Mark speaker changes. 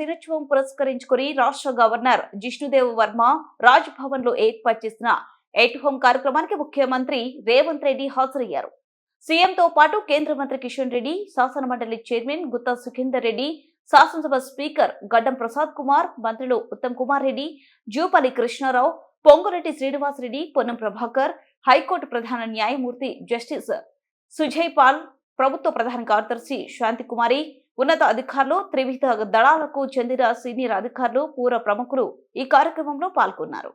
Speaker 1: దినోత్సవం పురస్కరించుకుని రాష్ట్ర గవర్నర్ జిష్ణుదేవ్ వర్మ రాజ్భవన్లో ఏర్పాటు చేసిన ఎట్ హోమ్ కార్యక్రమానికి ముఖ్యమంత్రి రేవంత్ రెడ్డి హాజరయ్యారు. సీఎంతో పాటు కేంద్ర మంత్రి కిషన్ రెడ్డి శాసన మండలి చైర్మన్ గుత్తా సుఖేందర్ రెడ్డి శాసనసభ స్పీకర్ గడ్డం ప్రసాద్ కుమార్ మంత్రులు ఉత్తమ్ కుమార్ రెడ్డి జూపల్లి కృష్ణారావు పొంగురెడ్డి శ్రీనివాసరెడ్డి పొన్నం ప్రభాకర్ హైకోర్టు ప్రధాన న్యాయమూర్తి జస్టిస్ సుజయ్ పాల్ ప్రభుత్వ ప్రధాన కార్యదర్శి శాంతి కుమారి ఉన్నత అధికారులు త్రివిధ దళాలకు చెందిన సీనియర్ అధికారులు పూర్వ ప్రముఖులు ఈ కార్యక్రమంలో పాల్గొన్నారు.